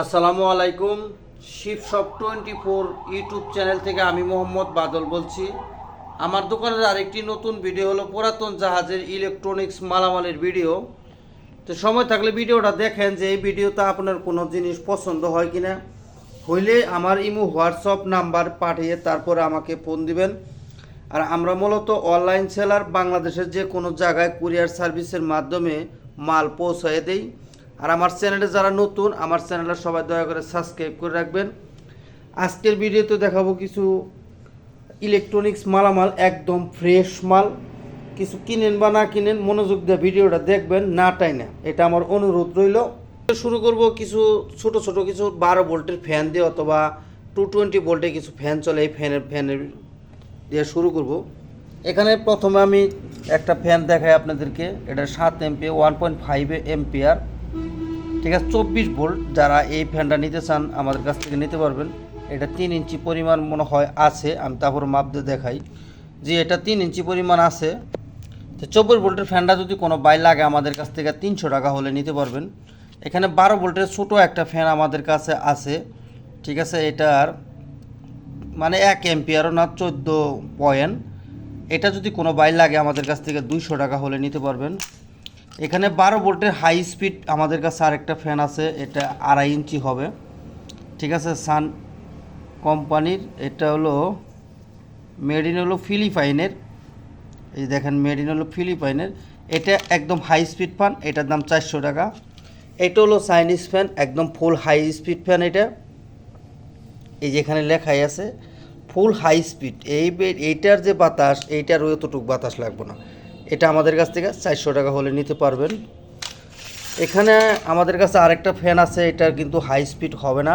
আসসালামু আলাইকুম। Shiv shop twenty four YouTube channel থেকে আমি মোহাম্মদ বাদল বলছি। আমার দোকানের আরেকটি নতুন ভিডিও হলো পুরাতন জাহাজের ইলেকট্রনিক্স মালামালের ভিডিও। তো সময় থাকলে ভিডিওটা দেখেন যে এই ভিডিওতে আপনার কোনো জিনিস পছন্দ হয় কি না হইলে আমার ইমো, হোয়াটসঅ্যাপ নাম্বার পাঠিয়ে তারপরে আমাকে ফোন দিবেন। আর আমরা মূলত অনলাইন সেলার বাংলাদেশের যে কোনো জায়গায় কুরিয়ার সার্ভিসের মাধ্যমে মাল পৌঁছায় দেই। আর আমার চ্যানেলে যারা নতুন, আমার চ্যানেলটা সবাই দয়া করে সাবস্ক্রাইব করে রাখবেন। আজকের ভিডিওতে দেখাবো কিছু ইলেকট্রনিক্স মালামাল, একদম ফ্রেশ মাল। কিছু কিনেন বা না কিনেন, মনোযোগ দিয়ে ভিডিওটা দেখবেন, না টাই না এটা আমার অনুরোধ রইল। শুরু করব কিছু ছোট ছোট কিছু বারো ভোল্টের ফ্যান দিয়ে অথবা টু টোয়েন্টি ভোল্টে কিছু ফ্যান চলে, এই ফ্যানের ফ্যানের দিয়ে শুরু করব। এখানে প্রথমে আমি একটা ফ্যান দেখাই আপনাদেরকে। এটা সাত MP one point five MPR ঠিক আছে, চব্বিশ ভোল্ট যারা এই ফ্যানটা নিতে চান আমাদের কাছ থেকে নিতে পারবেন। এটা তিন ইঞ্চি পরিমাণ মনে হয় আছে, আমি তারপর মাপ দিয়ে দেখাই। যে এটা তিন ইঞ্চি পরিমাণ আছে, তো চব্বিশ ভোল্টের ফ্যানটা যদি কোনো বাই লাগে আমাদের কাছ থেকে তিনশো টাকা হলে নিতে পারবেন। এখানে বারো ভোল্টের ছোটো একটা ফ্যান আমাদের কাছে আছে, ঠিক আছে, এটার মানে এক এম্পিয়ারও না, চোদ্দ পয়েন্ট। এটা যদি কোনো বাই লাগে আমাদের কাছ থেকে দুইশো টাকা হলে নিতে পারবেন। এখানে বারো ভোল্টের হাই স্পিড আমাদের কাছে আরেকটা ফ্যান আছে, এটা আড়াই ইঞ্চি হবে। ঠিক আছে সান কোম্পানির, এটা হলো মেড ইন হলো ফিলিপাইনের। এই দেখেন মেড ইন হলো ফিলিপাইনের। এটা একদম হাই স্পিড ফ্যান এটার দাম চারশো টাকা। এটা হলো চাইনিজ ফ্যান একদম ফুল হাই স্পিড ফ্যান এটা। এই যেখানে লেখাই আছে ফুল হাই স্পিড এই এইটার যে বাতাস এইটার এতটুকু বাতাস লাগবে না। এটা আমাদের কাছ থেকে চারশো টাকা হলে নিতে পারবেন। এখানে আমাদের কাছে আরেকটা ফ্যান আছে, এটার কিন্তু হাই স্পিড হবে না,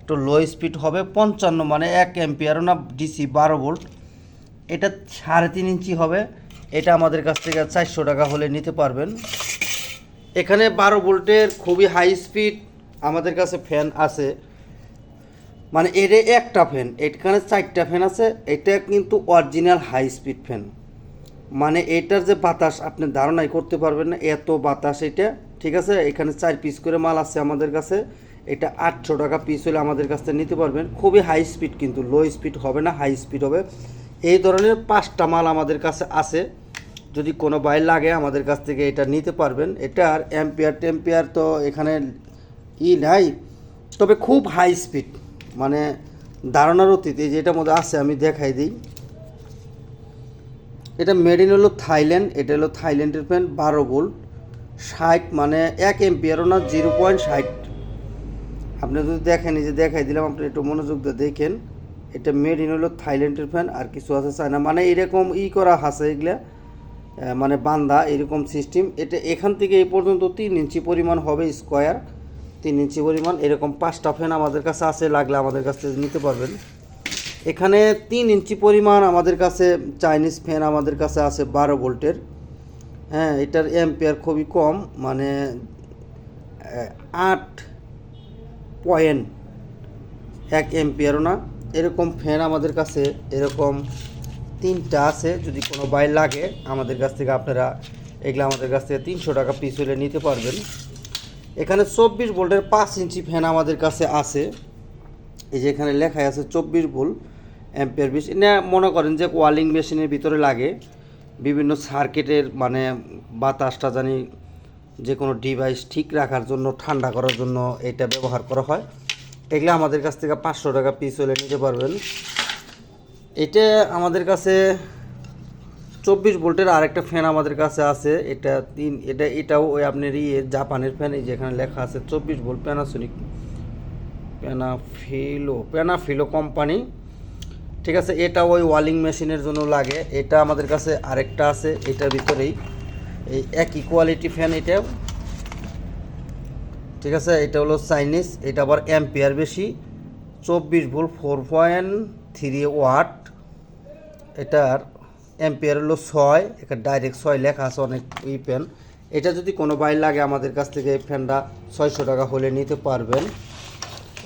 একটু লো স্পিড হবে, পঞ্চান্ন মানে এক এম্পিয়ারও না ডিসি বারো ভোল্ট এটা সাড়ে তিন ইঞ্চি হবে, এটা আমাদের কাছ থেকে চারশো টাকা হলে নিতে পারবেন। এখানে বারো ভোল্টের খুবই হাই স্পিড আমাদের কাছে ফ্যান আছে। মানে এর একটা ফ্যান এখানে চারটা ফ্যান আছে, এটা কিন্তু অরিজিনাল হাই স্পিড ফ্যান মানে এটার যে বাতাস, আপনি ধারণাই করতে পারবেন না, এত বাতাস এটা, ঠিক আছে? এখানে চার পিস করে মাল আছে আমাদের কাছে। এটা আটশো টাকা পিস হলে আমাদের কাছ থেকে নিতে পারবেন। খুবই হাই স্পিড কিন্তু লো স্পিড হবে না হাই স্পিড হবে। এই ধরনের পাঁচটা মাল আমাদের কাছে আছে। যদি কোনো বাই লাগে, আমাদের কাছ থেকে এটা নিতে পারবেন। এটার অ্যাম্পিয়ার টেম্পিয়ার তো এখানে ই নাই। তবে খুব হাই স্পিড মানে ধারণার অতীতে যেটার মধ্যে আছে, আমি দেখাই দিই। এটা মেড ইন হলো থাইল্যান্ড, এটা হলো থাইল্যান্ডের ফ্যান বারো ভোল্ট ষাট মানে এক এমপিয়ারও না জিরো পয়েন্ট ষাট। আপনি যদি দেখেন যে দেখাই দিলাম, আপনি একটু মনোযোগ দিয়ে দেখেন। এটা মেড ইন হলো থাইল্যান্ডের ফ্যান আর কিছু আছে চায়না। মানে এরকম ই করা আছে এগুলা মানে বান্দা, এরকম সিস্টেম এটা এখান থেকে এই পর্যন্ত তিন ইঞ্চি পরিমাণ হবে স্কোয়ার তিন ইঞ্চি পরিমাণ, এরকম পাঁচটা ফ্যান আমাদের কাছে আছে, লাগলে আমাদের কাছ থেকে নিতে পারবেন। এখানে তিন ইঞ্চি পরিমাণ আমাদের কাছে চাইনিজ ফ্যান আমাদের কাছে আছে বারো ভোল্টের। হ্যাঁ এটার এম্পিয়ার খুবই কম মানে আট পয়েন্ট এক এম্পিয়ারও না। এরকম ফ্যান আমাদের কাছে এরকম তিনটা আছে, যদি কোনো বাই লাগে, আমাদের কাছ থেকে আপনারা এগুলো আমাদের কাছ থেকে তিনশো টাকা পিস হলে নিতে পারবেন। এখানে চব্বিশ ভোল্টের পাঁচ ইঞ্চি ফ্যান আমাদের কাছে আছে। এই যে এখানে লেখাই আছে চব্বিশ ভোল্ট। অ্যাম্পিয়ার বিশ। এটা মনে করেন যে ওয়ালিং মেশিনের ভিতরে লাগে বিভিন্ন সার্কিটের মানে বাতাসটা জানি যে কোনো ডিভাইস ঠিক রাখার জন্য, ঠান্ডা করার জন্য এটা ব্যবহার করা হয়। এগুলো আমাদের কাছ থেকে পাঁচশো টাকা পিস হলে নিতে পারবেন। এটা আমাদের কাছে চব্বিশ ভোল্টের আরেকটা ফ্যান আমাদের কাছে আছে। এটা তিন এটা এটাও ওই আপনার ইয়ে জাপানের ফ্যান এই যেখানে লেখা আছে চব্বিশ ভোল্ট প্যানাসোনিক প্যানাফিলো প্যানাফিলো কোম্পানি ঠিক আছে, এটা ওই ওয়ালিং মেশিনের জন্য লাগে। এটা আমাদের কাছে আরেকটা আছে, এটার ভিতরেই। এই একই কোয়ালিটি ফ্যান এটা। ঠিক আছে, এটা হলো চাইনিজ এটা আবার অ্যাম্পিয়ার বেশি। চব্বিশ volt four point three watt এটার অ্যাম্পিয়ার হলো ছয়, এখানে ডাইরেক্ট ছয় লেখা আছে অনেক ই ফ্যান এটা যদি কোনো বাই লাগে আমাদের কাছ থেকে এই ফ্যানটা ছয়শো টাকা হলে নিতে পারবেন।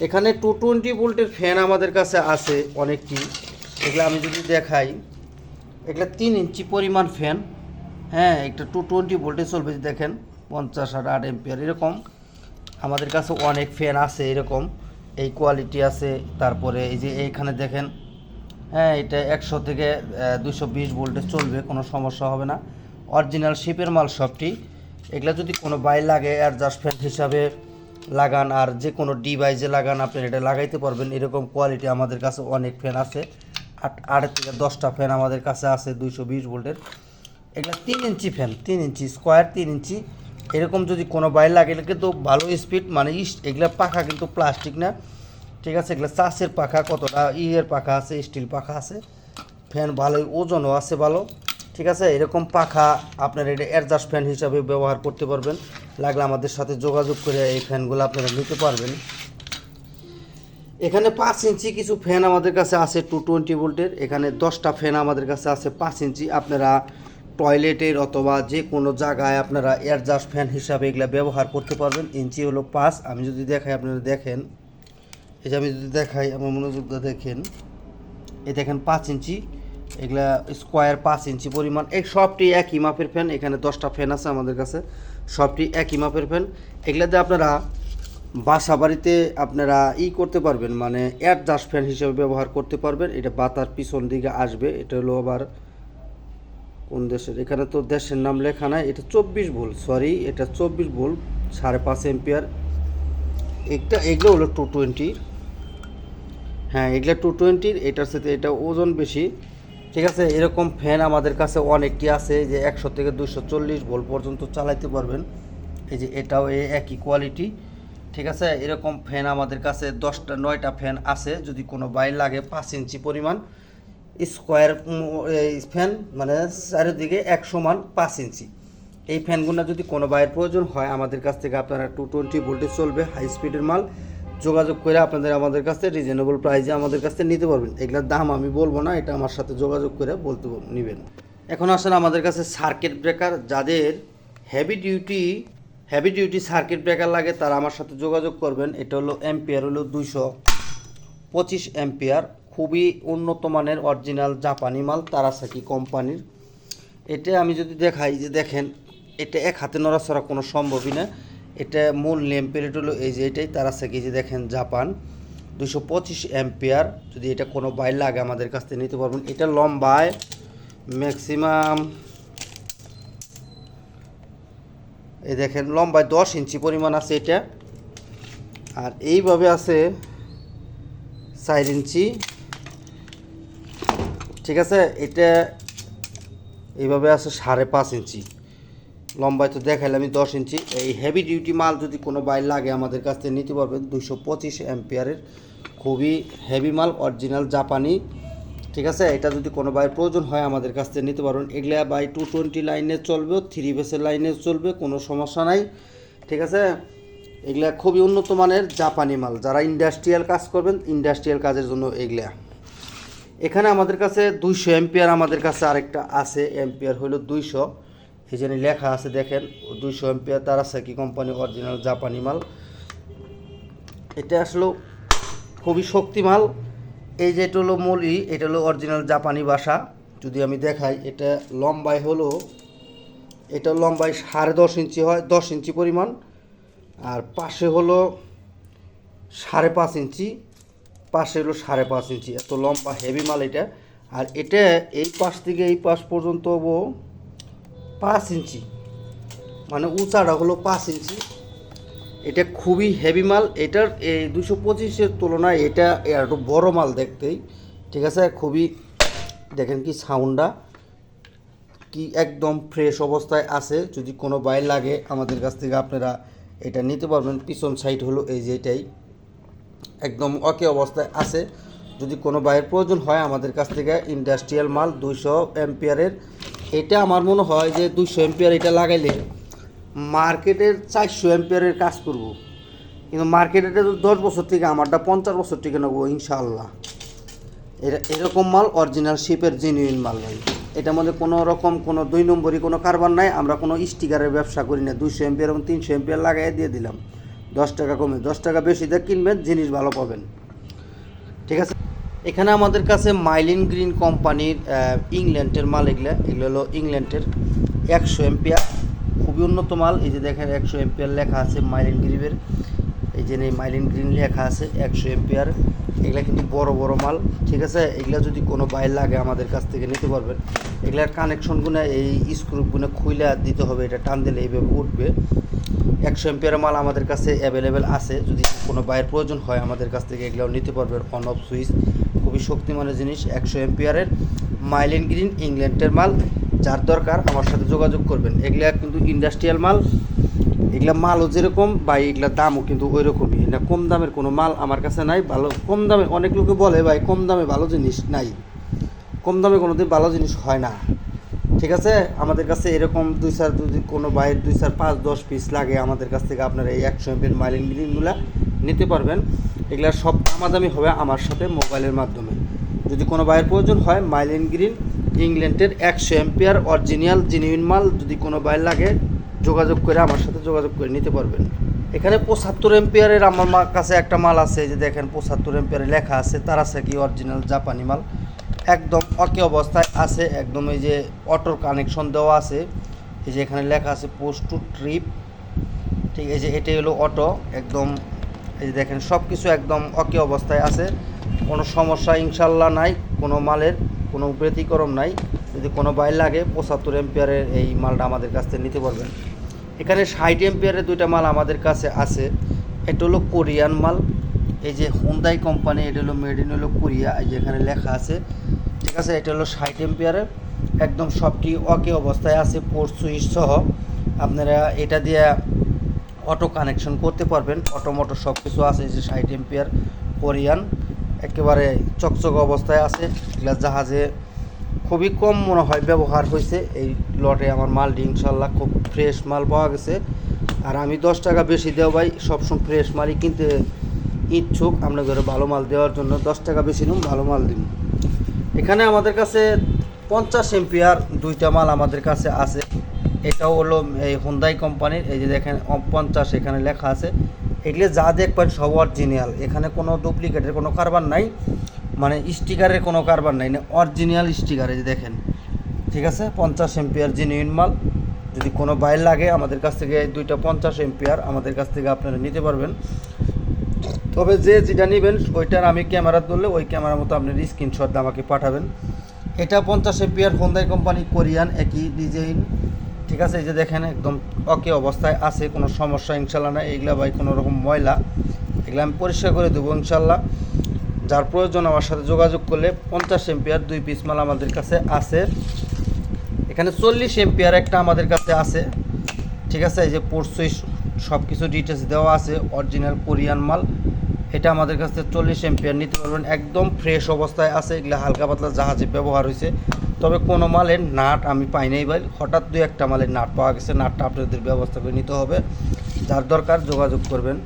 এখানে টু টোয়েন্টি ভোল্টের ফ্যান আমাদের কাছে আছে অনেকটি। এগুলো আমি যদি দেখাই, এগুলো তিন ইঞ্চি পরিমাণ ফ্যান হ্যাঁ একটা টু টোয়েন্টি ভোল্টে চলবে দেখেন, পঞ্চাশ আর আট এম্পিয়ার এরকম। আমাদের কাছে অনেক ফ্যান আছে এরকম। এই কোয়ালিটি আছে। তারপরে এই যে এইখানে দেখেন হ্যাঁ এটা একশো থেকে দুশো বিশ ভোল্টে চলবে, কোনো সমস্যা হবে না। অরিজিনাল শিপের মাল সবটি। এগুলো যদি কোনো বাই লাগে অ্যাডজাস্ট ফ্যান হিসাবে লাগান আর যে কোনো ডিভাইসে লাগান, আপনি এটা লাগাইতে পারবেন। এরকম কোয়ালিটি আমাদের কাছে অনেক ফ্যান আছে। আট আট থেকে দশটা ফ্যান আমাদের কাছে আছে দুইশো বিশ ভোল্টের। এগুলো তিন ইঞ্চি ফ্যান তিন ইঞ্চি স্কোয়ার তিন ইঞ্চি। এরকম যদি কোনো বাইর লাগে কিন্তু ভালো স্পিড মানে এগুলা পাখা কিন্তু প্লাস্টিক না। ঠিক আছে, এগুলো চাষের পাখা, কতটা ইয়ের পাখা আছে স্টিল পাখা আছে। ফ্যান ভালোই, ওজনও আছে ভালো। ঠিক আছে, এরকম পাখা আপনার এটা অ্যাডজাস্ট ফ্যান হিসাবে ব্যবহার করতে পারবেন। লাগলে আমাদের সাথে যোগাযোগ করে এই ফ্যানগুলো আপনারা নিতে পারবেন। এখানে পাঁচ ইঞ্চি কিছু ফ্যান আমাদের কাছে আছে টু টোয়েন্টি ভোল্টের এখানে দশটা ফ্যান আমাদের কাছে আছে পাঁচ ইঞ্চি। আপনারা টয়লেটের অথবা যে কোনো জায়গায় আপনারা এয়ারজাস্ট ফ্যান হিসাবে এগুলা ব্যবহার করতে পারবেন। ইঞ্চি হলো পাঁচ। আমি যদি দেখাই, আপনারা দেখেন। এই যে আমি যদি দেখাই, আমার মনোযোগ দিয়ে দেখেন। এই দেখেন পাঁচ ইঞ্চি। এগুলা স্কোয়ার পাঁচ ইঞ্চি পরিমাণ। এই সবটি একই মাপের ফ্যান এখানে দশটা ফ্যান আছে আমাদের কাছে। সবটি একই মাপের ফ্যান এগুলাতে আপনারা বাসা বাড়িতে আপনারা ই করতে পারবেন মানে অ্যাডজাস্ট ফ্যান হিসেবে ব্যবহার করতে পারবেন। এটা বাতার পিছন দিকে আসবে, এটা হলো আবার কোন দেশের? এখানে তো দেশের নাম লেখা নাই, এটা চব্বিশ ভোল্ট সরি এটা চব্বিশ ভোল্ট, সাড়ে পাঁচ এম্পিয়ার একটা, এগুলো হলো টু টোয়েন্টি হ্যাঁ এগুলো টু টোয়েন্টির এটার সাথে এটা ওজন বেশি। ঠিক আছে? এরকম ফ্যান আমাদের কাছে অনেকটি আছে যে একশো থেকে দুশো চল্লিশ ভোল্ট পর্যন্ত চালাইতে পারবেন। এই যে এটাও এই একই কোয়ালিটি ঠিক আছে? এরকম ফ্যান আমাদের কাছে দশটা, নয়টা ফ্যান আছে। যদি কোনো বাইর লাগে পাঁচ ইঞ্চি পরিমাণ স্কোয়ার ফ্যান মানে চারিদিকে এক সমান পাঁচ ইঞ্চি। এই ফ্যানগুলো যদি কোনো বাইয়ের প্রয়োজন হয়, আমাদের কাছ থেকে আপনারা টু টোয়েন্টি ভোল্টেজ চলবে হাই স্পিডের মাল। যোগাযোগ করে আপনাদের আমাদের কাছে রিজনেবল প্রাইসে আমাদের কাছ নিতে পারবেন। এগুলোর দাম আমি বলব না, এটা আমার সাথে যোগাযোগ করে বলতে নেবেন। এখন আসেন আমাদের কাছে সার্কিট ব্রেকার যাদের heavy duty heavy duty circuit breaker লাগে, তারা আমার সাথে যোগাযোগ করবেন। এটা হলো এম্পিয়ার হলো দুইশো পঁচিশ অ্যাম্পিয়ার খুবই উন্নত মানের অরিজিনাল জাপানি মাল তারাসাকি কোম্পানির এটা আমি যদি দেখাই যে দেখেন, এটা এক হাতে নড়াচড়া কোনো সম্ভবই না। এটা মূল নেম প্লেট হলো এই যে এটাই তারাসাকি যে দেখেন জাপান দুশো পঁচিশ অ্যাম্পিয়ার, যদি এটা কোনো বাইর লাগে আমাদের কাছ থেকে নিতে পারবেন। এটা লম্বায় ম্যাক্সিমাম এই দেখেন লম্বায় দশ ইঞ্চি পরিমাণ আছে এটা। আর এইভাবে আছে চার ইঞ্চি। ঠিক আছে? এটা এইভাবে আছে সাড়ে পাঁচ ইঞ্চি। লম্বায় তো দেখাইলে আমি দশ ইঞ্চি। এই হেভি ডিউটি মাল যদি কোনো বাইর লাগে আমাদের কাছ থেকে নিতে পারবেন। দুশো পঁচিশ অ্যাম্পিয়ারের খুবই হেভি মাল অরিজিনাল জাপানি। ঠিক আছে? এটা যদি কোনো বাইর প্রয়োজন হয় আমাদের কাছ থেকে নিতে পারবেন। এগুলা বাই টু টোয়েন্টি লাইনে চলবে থ্রি বেসের লাইনে চলবে, কোনো সমস্যা নাই। ঠিক আছে? এগুলা খুবই উন্নত মানের জাপানি মাল। যারা ইন্ডাস্ট্রিয়াল কাজ করবেন ইন্ডাস্ট্রিয়াল কাজের জন্য এগুলা। এখানে আমাদের কাছে দুইশো এম্পিয়ার আমাদের কাছে আরেকটা আছে। এম্পিয়ার হলো দুইশো। জন্য লেখা আছে দেখেন, দুইশো এম্পিয়ার তারাসাকি কোম্পানি অরিজিনাল জাপানি মাল। এটা আসলে খুবই শক্তি মাল এই যে এটা হলো মলি, এটা হলো অরিজিনাল জাপানি ভাষা। যদি আমি দেখাই, এটা লম্বায় হলো, এটা লম্বায় সাড়ে দশ ইঞ্চি হয়, দশ ইঞ্চি পরিমাণ। আর পাশে হলো সাড়ে পাঁচ ইঞ্চি, পাশে হলো সাড়ে পাঁচ ইঞ্চি। এত লম্বা হেভি মাল এটা। আর এটা এই পাশ থেকে এই পাশ পর্যন্ত পাঁচ ইঞ্চি। মানে উঁচাটা হলো পাঁচ ইঞ্চি। এটা খুবই হেভি মাল। এটার এই দুশো পঁচিশের তুলনায় এটা একটু বড় মাল দেখতেই। ঠিক আছে? খুবই দেখেন কি সাউন্ডটা কি একদম ফ্রেশ অবস্থায় আছে। যদি কোনো বাইর লাগে আমাদের কাছ থেকে আপনারা এটা নিতে পারবেন। পিছন সাইড হলো এই যে এটাই। একদম ওকে অবস্থায় আছে। যদি কোনো বাইরের প্রয়োজন হয় আমাদের কাছ থেকে ইন্ডাস্ট্রিয়াল মাল দুইশো এম্পিয়ারের এটা আমার মনে হয় যে দুইশো এম্পিয়ার এটা লাগাইলে মার্কেটের চারশো এম্পিয়ারের কাজ করব। কিন্তু মার্কেটে তো দশ বছর থেকে আমারটা পঞ্চাশ বছর থেকে নেব, ইনশাআল্লাহ। এরা, এরকম মাল অরিজিনাল শিপের জেনুইন মাল ভাই। এটার মধ্যে কোনো রকম কোনো দুই নম্বরই কোনো কারবার নাই, আমরা কোনো স্টিকারের ব্যবসা করি না। দুইশো এম্পিয়ার এবং তিনশো এম্পিয়ার লাগাই দিয়ে দিলাম। দশ টাকা কমে, দশ টাকা বেশি দিয়ে কিনবেন, জিনিস ভালো পাবেন। ঠিক আছে? এখানে আমাদের কাছে মাইলিন গ্রিন কোম্পানির ইংল্যান্ডের মাল এগুলো এগুলো হলো ইংল্যান্ডের একশো এম্পিয়ার খুবই উন্নত মাল। এই যে দেখেন, একশো এমপিআর লেখা আছে মাইলিন গ্রিপের এই যে মাইলিন গ্রিন লেখা আছে একশো এমপিআর। এগুলা কিন্তু বড় বড় মাল, ঠিক আছে? এগুলা যদি কোনো বাইর লাগে আমাদের কাছ থেকে নিতে পারবেন। এগুলার কানেকশনগুলো এই স্ক্রুপগুলো খুইলে দিতে হবে, এটা টান দিলে এইভাবে উঠবে। একশো এমপিয়ার মাল আমাদের কাছে অ্যাভেলেবেল আছে। যদি কোনো বাইয়ের প্রয়োজন হয় আমাদের কাছ থেকে এগুলোও নিতে পারবেন অন অফ সুইচ খুবই শক্তিমানের জিনিস, একশো এমপিয়ারের মাইলেন গ্রিন ইংল্যান্ডের মাল। যার দরকার আমার সাথে যোগাযোগ করবেন। এগুলা কিন্তু ইন্ডাস্ট্রিয়াল মাল, এগুলা মালও যেরকম বা এগুলার দামও কিন্তু ওই রকমই এটা কম দামের কোনো মাল আমার কাছে নাই, ভালো, কম দামে অনেক লোকে বলে, ভাই কম দামে ভালো জিনিস নাই। কম দামে কোনো দিন ভালো জিনিস হয় না। ঠিক আছে? আমাদের কাছে এরকম দুই চার যদি কোনো বাইরের দুই চার পাঁচ দশ পিস লাগে, আমাদের কাছ থেকে আপনারা এই একশো এমপির মাইলিং গ্রিনগুলো নিতে পারবেন। এগুলার সব দামাদামি হবে আমার সাথে মোবাইলের মাধ্যমে। যদি কোনো বাইরের প্রয়োজন হয় মাইলিন গ্রিন ইংল্যান্ডের একশো এম্পিয়ার অরিজিনাল জেনুইন মাল যদি কোনো বাইর লাগে, যোগাযোগ করে আমার সাথে যোগাযোগ করে নিতে পারবেন। এখানে পঁচাত্তর এম্পিয়ারের আমার কাছে একটা মাল আছে যে দেখেন পঁচাত্তর এম্পিয়ারে লেখা আছে তার আছে কি অরিজিনাল জাপানি মাল। একদম অকে অবস্থায় আছে, একদম এই যে অটোর কানেকশন দেওয়া আছে। এই যে এখানে লেখা আছে পোস্ট টু ট্রিপ ঠিক, এই যে এটাই হলো অটো একদম এই দেখেন সব কিছু একদম অকে অবস্থায় আছে। কোনো সমস্যা ইনশাল্লাহ নাই, কোনো মালের কোনো ব্যতিক্রম নাই। যদি কোনো বাইর লাগে, পঁচাত্তর এম্পিয়ারের এই মালটা আমাদের কাছ থেকে নিতে পারবেন। এখানে ষাট এম্পিয়ারের দুইটা মাল আমাদের কাছে আছে। এটা হলো কোরিয়ান মাল। এই যে হুন্দাই কোম্পানি, এটা হলো মেড ইন হলো কোরিয়া, এই যে এখানে লেখা আছে। ঠিক আছে, এটা হলো ষাট এম্পিয়ারের। একদম সবটি অকে অবস্থায় আছে, পোর্ট সুইচ সহ। আপনারা এটা দিয়ে অটো কানেকশন করতে পারবেন। অটো মোটো সব কিছু আছে যে ষাট এম্পিয়ার কোরিয়ান, একেবারে চকচক অবস্থায় আছে। এগুলা জাহাজে খুবই কম মনে হয় ব্যবহার হয়েছে। এই লটে আমার মালটি ইনশাল্লাহ খুব ফ্রেশ মাল পাওয়া গেছে। আর আমি দশ টাকা বেশি দেওয়া ভাই, সবসময় ফ্রেশ মালই কিনতে ইচ্ছুক। আপনাদের ভালো মাল দেওয়ার জন্য দশ টাকা বেশি নিন ভালো মাল দিন এখানে আমাদের কাছে পঞ্চাশ এম্পিয়ার দুইটা মাল আমাদের কাছে আছে। এটাও হলো এই হুন্দাই কোম্পানির এই যে দেখেন পঞ্চাশ এখানে লেখা আছে। এগুলো যা দেখবেন সব অরিজিনাল এখানে কোনো ডুপ্লিকেটের কোনো কারবার নাই। মানে স্টিকারের কোনো কারবার নাই। অরিজিনাল স্টিকার এই যে দেখেন। ঠিক আছে? পঞ্চাশ এম্পিয়ার জেনুইন মাল। যদি কোনো বাইর লাগে আমাদের কাছ থেকে দুইটা পঞ্চাশ এম্পিয়ার আমাদের কাছ থেকে আপনারা নিতে পারবেন। তবে যে যেটা নেবেন, ওইটার আমি ক্যামেরা ধরলে ওই ক্যামেরার মতো আপনি স্ক্রিনশট আমাকে পাঠাবেন। এটা পঞ্চাশ এম্পিয়ার হোন্দাই কোম্পানি কোরিয়ান, একই ডিজাইন ঠিক আছে, এই যে দেখেন একদম অকে অবস্থায় আছে, কোনো সমস্যা ইনশাল্লাহ নাই। এগুলা ভাই কোনো রকম ময়লা, এগুলো আমি পরিষ্কার করে দেবো ইনশাল্লাহ। যার প্রয়োজন আমার সাথে যোগাযোগ করলে পঞ্চাশ এম্পিয়ার দুই পিস মাল আমাদের কাছে আছে। এখানে চল্লিশ এম্পিয়ার একটা আমাদের কাছে আছে। ঠিক আছে, এই যে পোর্টসুই সব কিছু ডিটেলস দেওয়া আছে অরিজিনাল কোরিয়ান মাল। এটা আমাদের কাছে চল্লিশ এম্পিয়ার, নিতে পারবেন, একদম ফ্রেশ অবস্থায় আছে। এগুলো হালকা পাতলা জাহাজে ব্যবহার হয়েছে। তবে কোনো মালের নাট আমি পাই নাই ভাই। হঠাৎ দুই একটা মালের নাট পাওয়া গেছে, নাটটা আপনাদের ব্যবস্থা করে নিতে হবে। যার দরকার যোগাযোগ করবেন।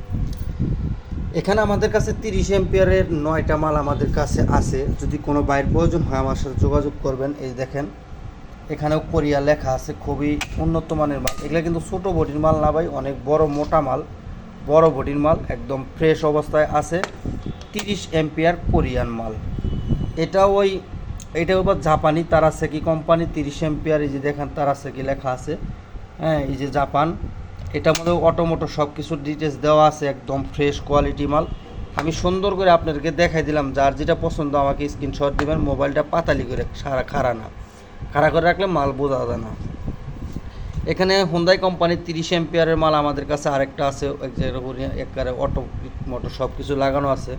এখানে আমাদের কাছে তিরিশ এম্পিয়ারের নয়টা মাল আমাদের কাছে আছে। যদি কোনো বাইর প্রয়োজন হয় আমার সাথে যোগাযোগ করবেন। এই দেখেন, এখানেও কোরিয়া লেখা আছে, খুবই উন্নত মানের মাল। এগুলো কিন্তু ছোটো বটির মাল না ভাই, অনেক বড় মোটা মাল। বড় বটির মাল, একদম ফ্রেশ অবস্থায় আছে। তিরিশ এম্পিয়ার কোরিয়ান মাল। এটা ওই এটা আবার জাপানি তারাসেকি কোম্পানি তিরিশ এম্পিয়ার এই যে দেখেন তারাসেকি লেখা আছে। হ্যাঁ এই যে জাপান। এটার মধ্যে অটোমোটো সব কিছু ডিটেলস দেওয়া আছে, একদম ফ্রেশ কোয়ালিটি মাল। আমি সুন্দর করে আপনাদেরকে দেখাই দিলাম, যার যেটা পছন্দ আমাকে স্ক্রিনশট দেবেন, মোবাইলটা পাতালি করে সারা খাড়া না। খাড়া করে রাখলে মাল বোঝা যায় না। এখানে হুন্দাই কোম্পানির তিরিশ এম্পিয়ারের মাল আমাদের কাছে আরেকটা আছে এক জায়গায় অটো মোটো সব কিছু লাগানো আছে।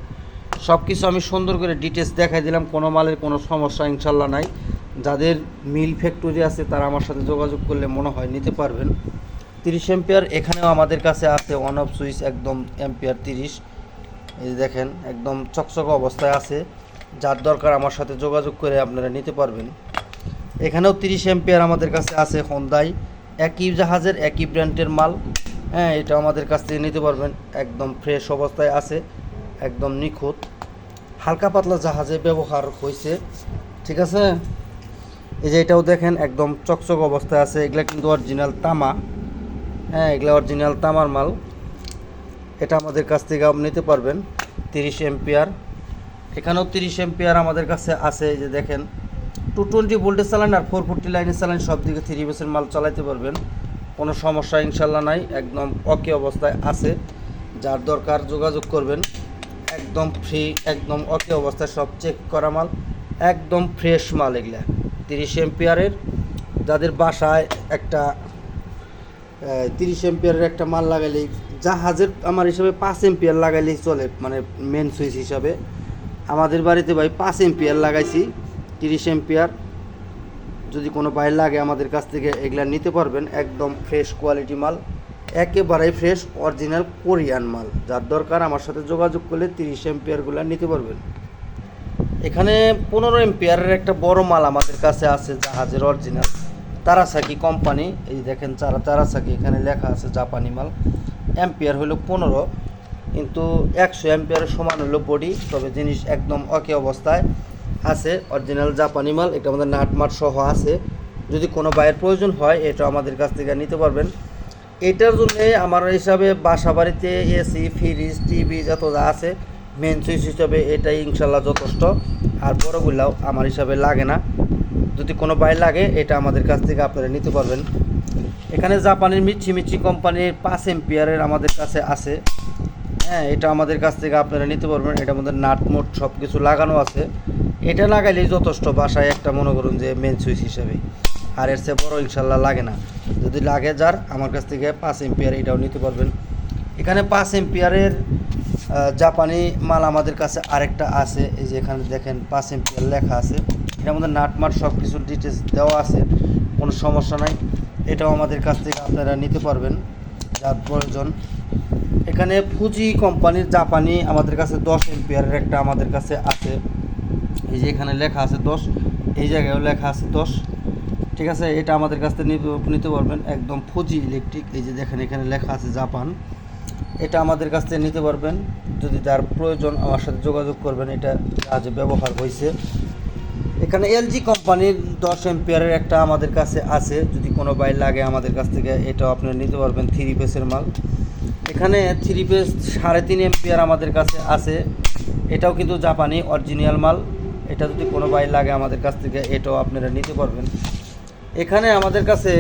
সব কিছু আমি সুন্দর করে ডিটেলস দেখাই দিলাম, কোনো মালের কোনো সমস্যা ইনশাল্লাহ নাই। যাদের মিল ফ্যাক্টরি আছে, তারা আমার সাথে যোগাযোগ করলে মনে হয় নিতে পারবেন। তিরিশ এম্পিয়ার এখানেও আমাদের কাছে আছে অন অফ সুইচ একদম এম্পিয়ার তিরিশ। এই দেখেন, একদম চকচক অবস্থায় আছে। যার দরকার আমার সাথে যোগাযোগ করে আপনারা নিতে পারবেন। এখানেও তিরিশ এম্পিয়ার আমাদের কাছে আছে হন্দাই একই জাহাজের, একই ব্র্যান্ডের মাল। হ্যাঁ এটা আমাদের কাছ থেকে নিতে পারবেন। একদম ফ্রেশ অবস্থায় আছে। একদম নিখুঁত। হালকা পাতলা জাহাজে ব্যবহার হয়েছে ঠিক আছে? এই যে এটাও দেখেন, একদম চকচক অবস্থায় আছে। এগুলা কিন্তু অরিজিনাল তামা। হ্যাঁ এগুলা অরিজিনাল তামার মাল। এটা আমাদের কাছ থেকে আপনি নিতে পারবেন, তিরিশ এম্পিয়ার এখানেও তিরিশ এম্পিয়ার আমাদের কাছে আছে, এই যে দেখেন। টু টোয়েন্টি ভোল্টেজ চালান আর ফোর ফোরটি লাইনের চালান, সব দিকে থ্রি বেসের মাল চালাইতে পারবেন। কোনো সমস্যা ইনশাল্লাহ নাই, একদম ওকে অবস্থায় আছে। যার দরকার যোগাযোগ করবেন। একদম ফ্রি একদম ওকে অবস্থায় সব চেক করা মাল, একদম ফ্রেশ মাল এগুলা। তিরিশ এম্পিয়ারের, যাদের বাসায় একটা তিরিশ এম্পিয়ারের একটা মাল লাগাইলেই জাহাজের আমার হিসাবে পাঁচ এম্পিয়ার লাগাইলেই চলে মানে মেন সুইচ হিসাবে। আমাদের বাড়িতে ভাই পাঁচ এম্পিয়ার লাগাইছি, তিরিশ এম্পিয়ার। যদি কোনো বাইর লাগে আমাদের কাছ থেকে এগুলা নিতে পারবেন, একদম ফ্রেশ কোয়ালিটি মাল। একেবারেই ফ্রেশ অরিজিনাল কোরিয়ান মাল। যার দরকার, আমার সাথে যোগাযোগ করলে তিরিশ এম্পিয়ারগুলো নিতে পারবেন। এখানে পনেরো এম্পিয়ারের একটা বড় মাল আমাদের কাছে আছে, জাহাজের অরিজিনাল তারাসাকি কোম্পানি। এই দেখেন, চারা তারাসাকি, এখানে লেখা আছে জাপানি মাল। এম্পিয়ার হলো পনেরো, কিন্তু একশো এম্পিয়ারের সমান হলো বডি। তবে জিনিস একদম অকে অবস্থায় আছে অরিজিনাল জাপানি মাল। এটা আমাদের নাট মাট সহ আছে। যদি কোনো বাইয়ের প্রয়োজন হয়, এটা আমাদের কাছ থেকে নিতে পারবেন। এটার জন্য আমার হিসাবে বাসা বাড়িতে এসি, ফ্রিজ, টিভি যত যা আছে মেন সুইচ হিসাবে এটাই ইনশাল্লাহ যথেষ্ট। আর বড়গুলাও আমার হিসাবে লাগে না। যদি কোনো বাইর লাগে, এটা আমাদের কাছ থেকে আপনারা নিতে পারবেন। এখানে জাপানের মিচ্ছি মিচ্ছি কোম্পানির পাঁচ এম্পিয়ারের আমাদের কাছে আছে। হ্যাঁ এটা আমাদের কাছ থেকে আপনারা নিতে পারবেন। এটার মধ্যে নাট মোট সব কিছু লাগানো আছে। এটা লাগাইলেই যথেষ্ট বাসায় একটা মনে করুন যে মেন সুইচ হিসাবে। আর এর চেয়ে বড় ইনশাল্লাহ লাগে না। যদি লাগে যার, আমার কাছ থেকে পাঁচ এম্পিয়ার এটাও নিতে পারবেন। এখানে পাঁচ এম্পিয়ারের জাপানি মাল আমাদের কাছে আরেকটা আছে। এই যে এখানে দেখেন পাঁচ এম্পিয়ার লেখা আছে। এটার মধ্যে নাট মাট সব কিছু ডিটেলস দেওয়া আছে। কোনো সমস্যা নাই। এটাও আমাদের কাছ থেকে আপনারা নিতে পারবেন। যার প্রয়োজন। এখানে ফুজি কোম্পানির জাপানি আমাদের কাছে দশ এম্পিয়ারের একটা আমাদের কাছে আছে। এই যে এখানে লেখা আছে দশ। এই জায়গায়ও লেখা আছে দশ। ঠিক আছে, এটা আমাদের কাছ থেকে নিতে পারবেন একদম ফুজি ইলেকট্রিক এই যে দেখেন এখানে লেখা আছে জাপান এটা আমাদের কাছ থেকে নিতে পারবেন, যদি যার প্রয়োজন আমার সাথে যোগাযোগ করবেন, এটা আজ ব্যবহার হয়েছে। এখানে এলজি কোম্পানির দশ এম্পিয়ারের একটা আমাদের কাছে আছে, যদি কোনো বাইর লাগে আমাদের কাছ থেকে, এটাও আপনারা নিতে পারবেন থ্রি পেসের মাল। এখানে থ্রি পেস সাড়ে তিন এম্পিয়ার আমাদের কাছে আছে, এটাও কিন্তু জাপানি অরিজিনাল মাল। এটা যদি কোনো বাইর লাগে আমাদের কাছ থেকে, এটাও আপনারা নিতে পারবেন। এখানে আমাদের কাছে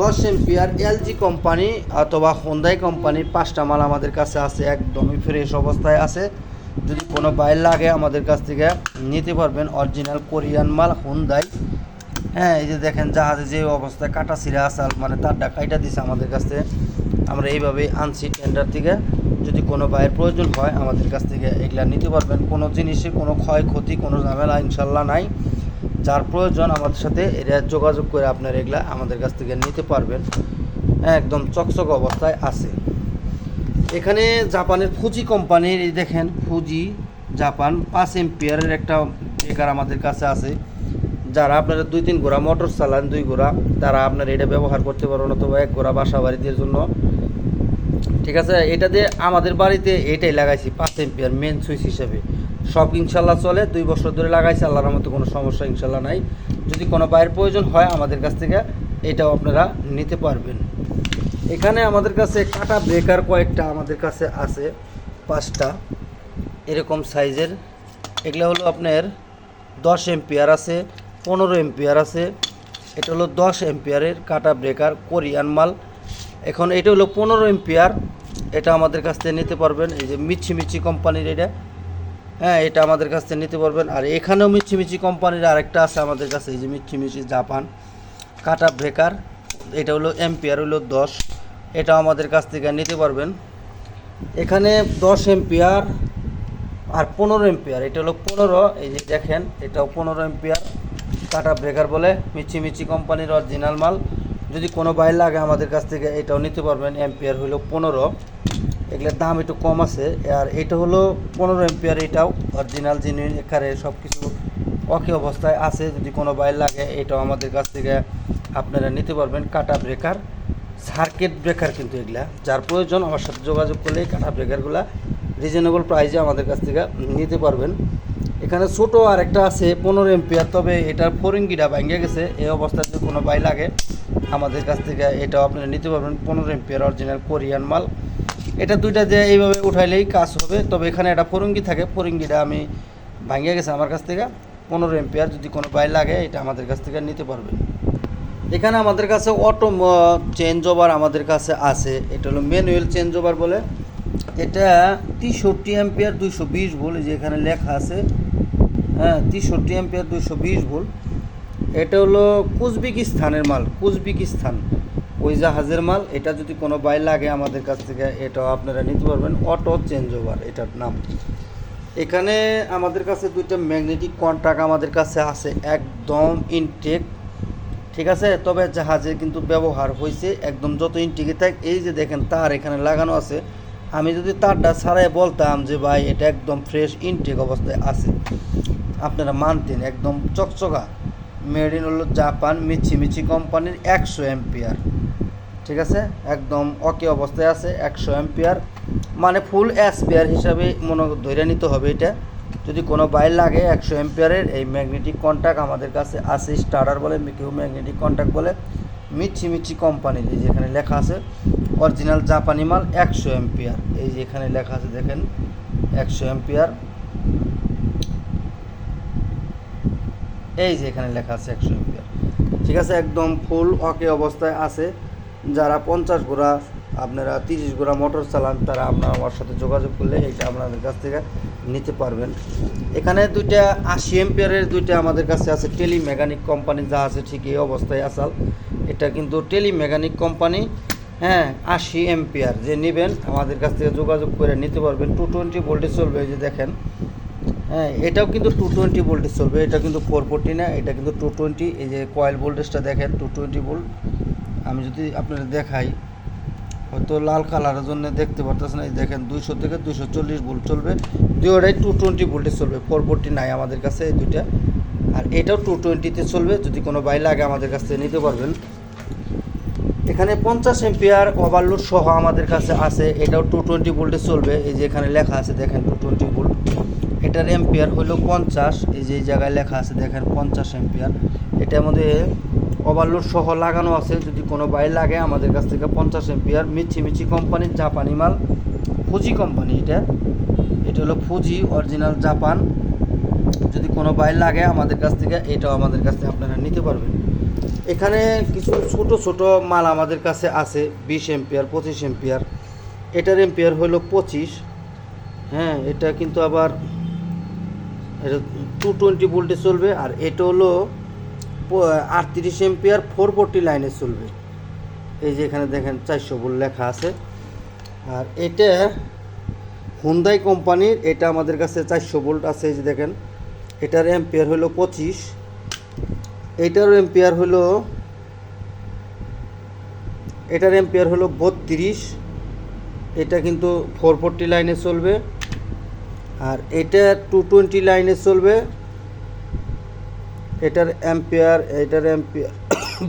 দশ এম্পিয়ার এলজি কোম্পানি অথবা হোন্দাই কোম্পানির পাঁচটা মাল আমাদের কাছে আছে, একদমই ফ্রেশ অবস্থায় আছে। যদি কোনো বাইর লাগে আমাদের কাছ থেকে নিতে পারবেন অরিজিনাল কোরিয়ান মাল হোন্দাই হ্যাঁ এই যে দেখেন জাহাজে যে অবস্থায় কাটা ছিঁড়া আসাল মানে তার ডাকাইটা দিছে আমাদের কাছে আমরা এইভাবেই আনছি টেন্ডার থেকে। যদি কোনো বাইয়ের প্রয়োজন হয় আমাদের কাছ থেকে এগুলা নিতে পারবেন। কোনো জিনিসের কোনো ক্ষয়ক্ষতি, কোনো ঝামেলা ইনশাল্লাহ নাই। যার প্রয়োজন আমাদের সাথে, এটা যোগাযোগ করে আপনার এগুলা আমাদের কাছ থেকে নিতে পারবেন। একদম চকচক অবস্থায় আছে। এখানে জাপানের ফুজি কোম্পানির দেখেন ফুজি জাপান পাঁচ এম্পিয়ারের একটা বেকার আমাদের কাছে আছে। যারা আপনারা দুই তিন গোড়া মোটর চালান, দুই গোড়া তারা আপনারা এটা ব্যবহার করতে পারবেন অথবা এক গোড়া বাসা বাড়িদের জন্য। ঠিক আছে? এটা দিয়ে আমাদের বাড়িতে এটাই লাগাইছি, পাঁচ এম্পিয়ার মেন সুইচ হিসেবে। সব ইনশাল্লাহ চলে, দুই বছর ধরে লাগাইছে, আল্লাহর মতো কোনো সমস্যা ইনশাল্লাহ নাই। যদি কোনো বাইরের প্রয়োজন হয়, আমাদের কাছ থেকে এটাও আপনারা নিতে পারবেন। এখানে আমাদের কাছে কাটা ব্রেকার কয়েকটা আমাদের কাছে আছে, পাঁচটা। এরকম সাইজের। এগুলো হলো আপনার দশ এম্পিয়ার আছে, পনেরো এম্পিয়ার আছে। এটা হলো দশ এম্পিয়ারের কাটা ব্রেকার কোরিয়ান মাল। এখন এটা হলো পনেরো এম্পিয়ার এটা আমাদের কাছ থেকে নিতে পারবেন। এই যে মিচ্ছি মিচ্ছি কোম্পানির এটা। হ্যাঁ এটা আমাদের কাছ থেকে নিতে পারবেন। আর এখানেও মিচ্ছি মিচ্ছি কোম্পানির আরেকটা আছে আমাদের কাছে, এই যে মিচ্ছি মিচ্ছি জাপান কাটা ব্রেকার। এটা হলো এম্পিয়ার হলো দশ। এটাও আমাদের কাছ থেকে নিতে পারবেন। এখানে দশ এম্পিয়ার আর পনেরো এম্পিয়ার এটা হলো পনেরো, এই যে দেখেন, এটাও পনেরো এম্পিয়ার কাটা ব্রেকার বলে মিচি মিচি কোম্পানির অরিজিনাল মাল। যদি কোনো বাইর লাগে আমাদের কাছ থেকে, এটাও নিতে পারবেন। এম্পিয়ার হলো পনেরো। এগুলোর দাম একটু কম আছে। আর এটা হলো পনেরো এম্পিয়ার এটাও অরিজিনাল জেনুইন এখানে সব কিছু ওকে অবস্থায় আছে। যদি কোনো বাইর লাগে, এটাও আমাদের কাছ থেকে আপনারা নিতে পারবেন। কাটা ব্রেকার সার্কিট ব্রেকার কিন্তু এগুলা। যার প্রয়োজন, আমার সাথে যোগাযোগ করলে কাটা ব্রেকারগুলা রিজনেবল প্রাইসে আমাদের কাছ থেকে নিতে পারবেন। এখানে ছোটো আর একটা আছে, পনেরো এম্পিয়ার তবে এটার ফোরিঙ্গিটা ভেঙে গেছে। এই অবস্থায় যদি কোনো বাই লাগে, আমাদের কাছ থেকে এটাও আপনারা নিতে পারবেন। পনেরো এম্পিয়ার অরিজিনাল কোরিয়ান মাল। এটা দুইটা দিয়ে এইভাবে উঠাইলেই কাজ হবে। তবে এখানে একটা ফরঙ্গি থাকে। ফরঙ্গিটা আমি ভাঙিয়ে গেছে আমার কাছ থেকে। পনেরো এম্পিয়ার যদি কোনো বাই লাগে, এটা আমাদের কাছ থেকে নিতে পারবে। এখানে আমাদের কাছে অটো চেঞ্জ ওভার আমাদের কাছে আছে। এটা হলো ম্যানুয়াল চেঞ্জ ওভার বলে। এটা তেষট্টি অ্যাম্পিয়ার দুইশো বিশ এই যে এখানে লেখা আছে। হ্যাঁ তেষট্টি অ্যাম্পিয়ার দুইশো বিশ ভোল্ট। এটা হলো কুচবিকিস্তানের মাল কুচবিকিস্তান ওই জাহাজের মাল, এটা যদি কোনো বাই লাগে আমাদের কাছ থেকে, এটাও আপনারা নিতে পারবেন। অটো চেঞ্জ ওভার এটার নাম এখানে আমাদের কাছে দুইটা ম্যাগনেটিক কন্ট্রাক্ট আমাদের কাছে আছে, একদম ইনটেক ঠিক আছে? তবে জাহাজে কিন্তু ব্যবহার হয়েছে একদম যত ইনটেকে থাক। এই যে দেখেন, তার এখানে লাগানো আছে। আমি যদি তারটা ছাড়াই বলতাম যে, ভাই, এটা একদম ফ্রেশ ইনটেক অবস্থায় আছে। আপনারা মানতেন, একদম চকচকা। মেড ইন হলো জাপান মিচি মিচি কোম্পানির একশো এম্পিয়ার ঠিক আছে? একদম ওকে অবস্থায় আছে একশো এম্পিয়ার মানে ফুল অ্যাসপিয়ার হিসাবে মনে ধরে নিতে হবে এটা। যদি কোনো বাইর লাগে একশো এম্পিয়ারের এই ম্যাগনেটিক কন্ট্যাক্ট আমাদের কাছে আছে স্টার্টার বলে কেউ ম্যাগনেটিক কন্ট্যাক্ট বলে মিচি মিচি কোম্পানির, এই যেখানে লেখা আছে অরিজিনাল জাপানি মাল একশো এম্পিয়ার এই যে এখানে লেখা আছে, দেখেন, একশো এম্পিয়ার এই যে এখানে লেখা আছে একশো এম্পিয়ার ঠিক আছে, একদম ফুল ওকে অবস্থায় আছে। যারা পঞ্চাশ গোড়া আপনারা তিরিশ গোড়া মোটর চালান, তারা আপনার আমার সাথে যোগাযোগ করলে এটা আপনাদের কাছ থেকে নিতে পারবেন। এখানে দুইটা আশি এম্পিয়ারের দুইটা আমাদের কাছে আছে টেলি মেকানিক কোম্পানি যা আছে ঠিক এই অবস্থায় আসাল। এটা কিন্তু টেলি মেকানিক কোম্পানি হ্যাঁ আশি এম্পিয়ার যে নেবেন, আমাদের কাছ থেকে যোগাযোগ করে নিতে পারবেন। টু টোয়েন্টি ভোল্টে চলবে যে দেখেন। হ্যাঁ এটাও কিন্তু টু টোয়েন্টি ভোল্টেজ চলবে, এটা কিন্তু ফোর ফোরটি না, এটা কিন্তু টু টোয়েন্টি এই যে কয়েল ভোল্টেজটা দেখেন টু টোয়েন্টি ভোল্ট আমি যদি আপনাদের দেখাই, হয়তো লাল কালারের জন্য দেখতে পারতেছেন, এই দেখেন দুইশো থেকে দুইশো চল্লিশ ভোল্ট চলবে দুইটাই টু টোয়েন্টি ভোল্টেজ চলবে ফোর ফোরটি নাই আমাদের কাছে এই দুইটা। আর এটাও টু টোয়েন্টিতে চলবে, যদি কোনো বাই লাগে আমাদের কাছ থেকে নিতে পারবেন। এখানে পঞ্চাশ এম্পিয়ার ওভারলোড সহ আমাদের কাছে আছে, এটাও টু টোয়েন্টি ভোল্টে চলবে, এই যে এখানে লেখা আছে, দেখেন টু টোয়েন্টি ভোল্ট এটার এম্পিয়ার হলো পঞ্চাশ, এই যে জায়গায় লেখা আছে দেখেন পঞ্চাশ এম্পিয়ার এটার মধ্যে ওভারলোড সহ লাগানো আছে, যদি কোনো বাই লাগে আমাদের কাছ থেকে পঞ্চাশ এম্পিয়ার মিচি মিচি কোম্পানির জাপানি মাল ফুজি কোম্পানি এটা। এটা হলো ফুজি অরিজিনাল জাপান যদি কোনো বাই লাগে আমাদের কাছ থেকে, এটাও আমাদের কাছ আপনারা নিতে পারবেন। এখানে কিছু ছোট ছোট মাল আমাদের কাছে আছে, বিশ এম্পিয়ার পঁচিশ এম্পিয়ার এটার এম্পিয়ার হলো পঁচিশ। হ্যাঁ এটা কিন্তু আবার এটা টু টোয়েন্টি ভোল্টে চলবে আর এটা হলো আটত্রিশ এম্পিয়ার ফোর ফোরটি লাইনে চলবে। এই যে এখানে দেখেন চারশো ভোল্ট লেখা আছে। আর এটা হুন্দাই কোম্পানির, এটা আমাদের কাছে চারশো ভোল্ট আছে, এই যে দেখেন। এটার এম্পিয়ার হলো পঁচিশ। এটার এম্পিয়ার হলো, এটার এম্পিয়ার হলো বত্রিশ। এটা কিন্তু ফোর ফোরটি লাইনে চলবে। আর এটা টু টোয়েন্টি লাইনে চলবে। এটার অ্যাম্পিয়ার এটার অ্যাম্পিয়ার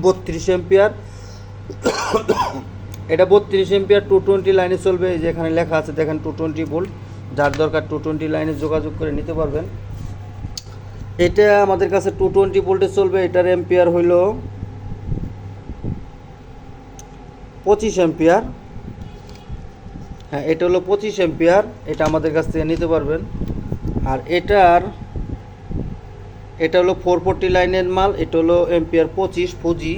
বত্রিশ অ্যাম্পিয়ার এটা বত্রিশ এম্পিয়ার টু টোয়েন্টি লাইনে চলবে, এই যে এখানে লেখা আছে, দেখেন টু টোয়েন্টি ভোল্ট যার দরকার টু টোয়েন্টি লাইনে যোগাযোগ করে নিতে পারবেন। এটা আমাদের কাছে টু টোয়েন্টি ভোল্টে চলবে, এটার এম্পিয়ার হইল পঁচিশ এম্পিয়ার হ্যাঁ এটা হলো পঁচিশ এম্পিয়ার এটা আমাদের কাছ থেকে নিতে পারবেন। আর এটার, এটা হলো ফোর ফোরটি লাইনের মাল, এটা হলো এম্পিয়ার পঁচিশ ফুজি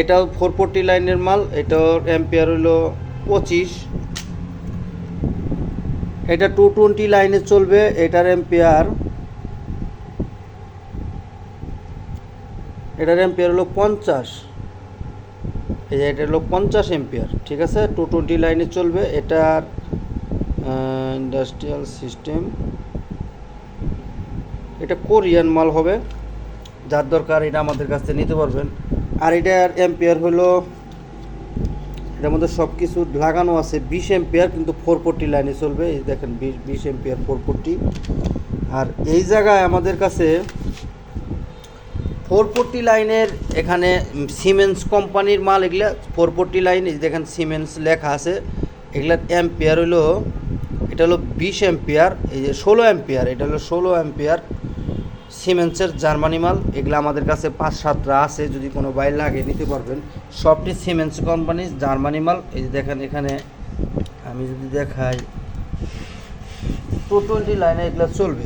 এটাও ফোর ফোরটি লাইনের মাল, এটার এম্পিয়ার হলো পঁচিশ। এটা টু টোয়েন্টি লাইনে চলবে, এটার এম্পিয়ার এটার এম্পিয়ার হলো পঞ্চাশ। এই যে এটা হলো পঞ্চাশ এম্পিয়ার ঠিক আছে? টু টোয়েন্টি লাইনে চলবে। এটার ইন্ডাস্ট্রিয়াল সিস্টেম এটা কোরিয়ান মাল হবে। যার দরকার এটা আমাদের কাছ থেকে নিতে পারবেন। আর এটার এম্পিয়ার হলো, এটার মধ্যে সব কিছু লাগানো আছে। বিশ এম্পিয়ার কিন্তু ফোর ফোরটি লাইনে চলবে। এই দেখেন, বিশ বিশ এম্পিয়ার ফোর ফোরটি আর এই জায়গায় আমাদের কাছে ফোর ফোরটি লাইনের এখানে সিমেন্স কোম্পানির মাল এগুলা ফোর ফোরটি লাইন দেখেন সিমেন্স লেখা আছে এগুলার অ্যাম্পিয়ার হলো এটা হলো বিশ এম্পিয়ার এই যে ষোলো অ্যাম্পিয়ার, এটা হলো ষোলো অ্যাম্পিয়ার সিমেন্সের জার্মানি মাল, এগুলো আমাদের কাছে পাঁচ সাতটা আছে, যদি কোনো বাইর লাগে নিতে পারবেন, সবটি সিমেন্স কোম্পানি জার্মানি মাল, এই যে দেখেন এখানে, আমি যদি দেখাই টু টোয়েন্টি লাইনে এগুলো চলবে,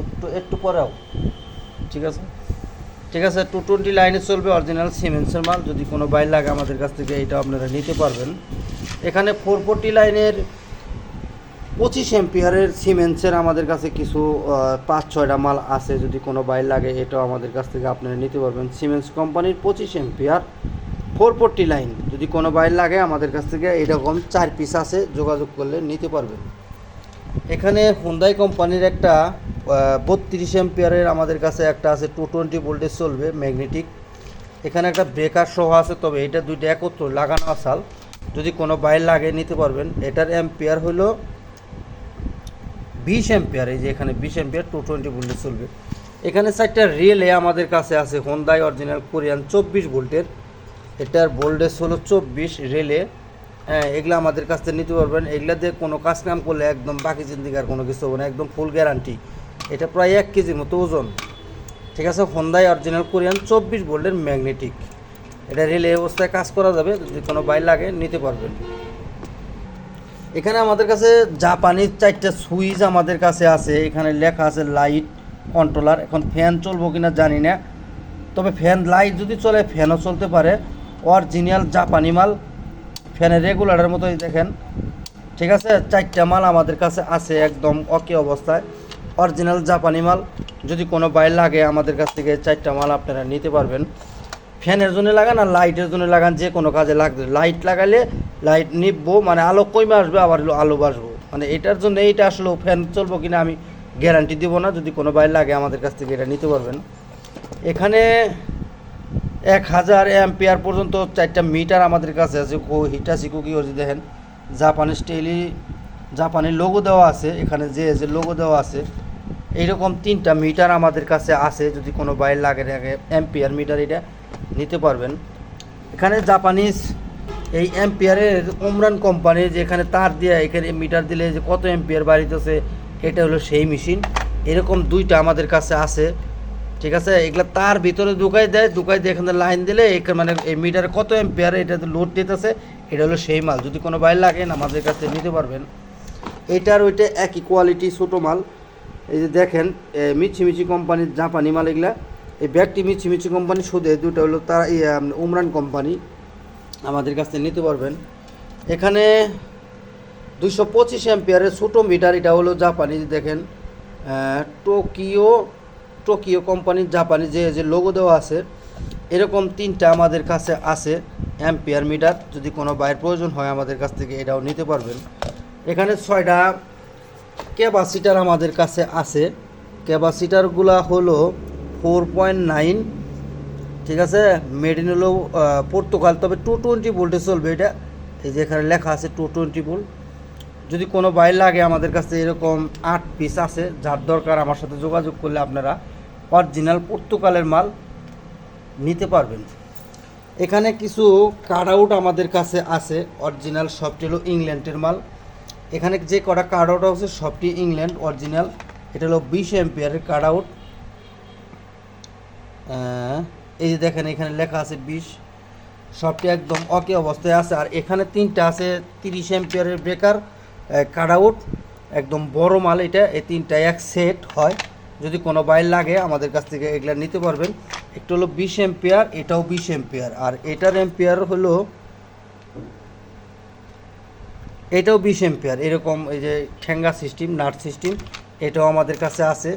একটু একটু পরেও ঠিক আছে? ঠিক আছে টু টোয়েন্টি লাইনে চলবে অরিজিনাল সিমেন্সের মাল। যদি কোনো বাইর লাগে আমাদের কাছ থেকে, এটা আপনারা নিতে পারবেন। এখানে ফোর ফোরটি লাইনের পঁচিশ এম্পিয়ারের সিমেন্সের আমাদের কাছে কিছু পাঁচ, ছয়টা মাল আছে। যদি কোনো বাইর লাগে, এটাও আমাদের কাছ থেকে আপনারা নিতে পারবেন। সিমেন্স কোম্পানির পঁচিশ এম্পিয়ার ফোর ফোরটি লাইন যদি কোনো বাইর লাগে আমাদের কাছ থেকে, এরকম চার পিস আছে, যোগাযোগ করলে নিতে পারবেন। এখানে হুন্দাই কোম্পানির একটা বত্রিশ এম্পিয়ারের আমাদের কাছে একটা আছে টু টোয়েন্টি ভোল্টেজ চলবে ম্যাগনেটিক এখানে একটা ব্রেকার সহ আছে, তবে এটা দুইটা একত্র লাগানো আসাল। যদি কোনো বাইর লাগে নিতে পারবেন, এটার এম্পিয়ার হলো বিশ এম্পিয়ার, এই যে এখানে বিশ এম্পিয়ার টু টোয়েন্টি ভোল্টেজ চলবে। এখানে চারটা রিয়েলে আমাদের কাছে আছে হোন্দাই অরিজিনাল কোরিয়ান চব্বিশ ভোল্টের এটার ভোল্টেজ হলো চব্বিশ রেলে হ্যাঁ এগুলো আমাদের কাছ থেকে নিতে পারবেন। এগুলা দিয়ে কোনো কাজ কাম করলে একদম বাকি জিন্দিগার কোনো কিছু হবে না, একদম ফুল গ্যারান্টি এটা প্রায় এক কেজির মতো ওজন। ঠিক আছে হোন্দাই অরিজিনাল কোরিয়ান চব্বিশ ভোল্টের ম্যাগনেটিক এটা রেলে অবস্থায় কাজ করা যাবে, যদি কোনো বাইর লাগে, নিতে পারবেন। এখানে আমাদের কাছে জাপানি চারটা সুইচ আমাদের কাছে আছে। এখানে লেখা আছে লাইট কন্ট্রোলার এখন ফ্যান চলবো কিনা জানি না। তবে ফ্যান লাইট যদি চলে ফ্যানও চলতে পারে। অরিজিনাল জাপানি মাল। ফ্যানের রেগুলারের মতোই দেখেন। ঠিক আছে? চারটা মাল আমাদের কাছে আছে একদম অকে অবস্থায়। অরিজিনাল জাপানি মাল। যদি কোনো বাইর লাগে আমাদের কাছ থেকে চারটা মাল আপনারা নিতে পারবেন। ফ্যানের জন্য লাগান আর লাইটের জন্য লাগান, যে কোনো কাজে লাগবে। লাইট লাগালে লাইট নিববো মানে আলো কমে আসবে, আবার আলো বাসবো মানে এটার জন্য এইটা আসলে ফ্যান চলবো কিনা আমি গ্যারান্টি দিব না। যদি কোনো বাইর লাগে আমাদের কাছ থেকে এটা নিতে পারবেন। এখানে এক হাজার অ্যাম্পিয়ার পর্যন্ত চারটা মিটার আমাদের কাছে আছে। কো হিটাসি কুকি যদি দেখেন জাপানি স্টেলি জাপানের লোগো দেওয়া আছে। এখানে যে যে লোগো দেওয়া আছে, এইরকম তিনটা মিটার আমাদের কাছে আছে। যদি কোনো বাইর লাগে থাকে অ্যাম্পিয়ার মিটার এটা নিতে পারবেন। এখানে জাপানিজ এই অ্যাম্পিয়ারের উমরান কোম্পানির যেখানে তার দিয়ে এখানে মিটার দিলে যে কত অ্যাম্পিয়ার বাড়িতেছে, এটা হলো সেই মেশিন। এরকম দুইটা আমাদের কাছে আছে। ঠিক আছে? এগুলা তার ভিতরে ঢুকাই দেয় ঢুকাই দিয়ে এখানে লাইন দিলে মানে এই মিটারে কত এম্পিয়ার এটাতে লোড দিতেছে এটা হলো সেই মাল। যদি কোনো বাইর লাগেন আমাদের কাছে নিতে পারবেন। এটার ওইটা একই কোয়ালিটি ছোটো মাল। এই যে দেখেন এ, মিছি মিছি কোম্পানির জাপানি মাল এগুলা। এই ব্যাগটি মিছি মিছি কোম্পানি শুধু এই দুটো হলো তার ইয়ে, উমরান কোম্পানি আমাদের কাছ থেকে নিতে পারবেন। এখানে দুশো পঁচিশ অ্যাম্পিয়ারের ছোটো মিটার এটা হলো জাপানি দেখেন টোকিও টোকিও কোম্পানির জাপানি যে যে লোগো দেওয়া আছে, এরকম তিনটা আমাদের কাছে আছে অ্যাম্পিয়ার মিটার যদি কোনো বাইরের প্রয়োজন হয় আমাদের কাছ থেকে এটাও নিতে পারবেন। এখানে ছয়টা ক্যাপাসিটার আমাদের কাছে আছে। ক্যাপাসিটারগুলা হলো ফোর পয়েন্ট নাইন ঠিক আছে? মেড ইন হলো পর্তুগাল তবে টু টোয়েন্টি ভোল্টে চলবে এটা। এই যে এখানে লেখা আছে টু টোয়েন্টি ভোল্ট যদি কোনো বাইর লাগে আমাদের কাছে এরকম আট পিস আছে, যার দরকার আমার সাথে যোগাযোগ করলে আপনারা অরিজিনাল পর্তুগালের মাল নিতে পারবেন। এখানে কিছু কার্ড আউট আমাদের কাছে আছে, অরিজিনাল সবটি হলো ইংল্যান্ডের মাল। এখানে যে কটা কার্ড আউট আছে, সবটি ইংল্যান্ড অরিজিনাল। এটা হলো বিশ এম্পিয়ারের কার্ড আউট এই যে দেখেন, এখানে লেখা আছে বিশ। সবটি একদম অকে অবস্থায় আছে। আর এখানে তিনটা আছে, তিরিশ এম্পিয়ারের ব্রেকার কাট আউট একদম বড় মাল এটা। এই তিনটা এক সেট হয়। যদি কোনো বাইর লাগে, আমাদের কাছ থেকে এগুলা নিতে পারবেন। একটা হলো বিশ এম্পিয়ার এটাও বিশ এম্পিয়ার আর এটার এম্পিয়ার হলো, এটাও বিশ এম্পিয়ার এরকম এই যে ঠেঙ্গা সিস্টেম নাট সিস্টেম এটাও আমাদের কাছে আছে।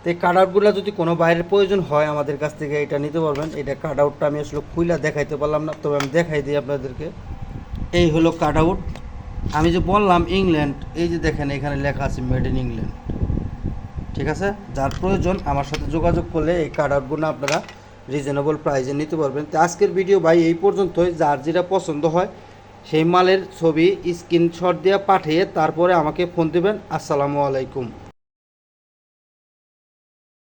তো এই কাট আউটগুলো যদি কোনো বাইরের প্রয়োজন হয়, আমাদের কাছ থেকে এটা নিতে পারবেন। এটা কাট আউটটা আমি আসলে খুইলা দেখাইতে পারলাম না, তবে আমি দেখাই দিই আপনাদেরকে। এই হলো কাট আউট আমি যে বললাম ইংল্যান্ড এই যে দেখেন এখানে লেখা আছে মেড ইন ইংল্যান্ড ঠিক আছে? যার প্রয়োজন আমার সাথে যোগাযোগ করলে এই কার্ডারগুলো আউটগুলো আপনারা রিজনেবল প্রাইসে নিতে পারবেন। তো আজকের ভিডিও ভাই এই পর্যন্তই। যার যেটা পছন্দ হয় সেই মালের ছবি স্ক্রিনশট দিয়ে পাঠিয়ে তারপরে আমাকে ফোন দেবেন। আসসালামু আলাইকুম।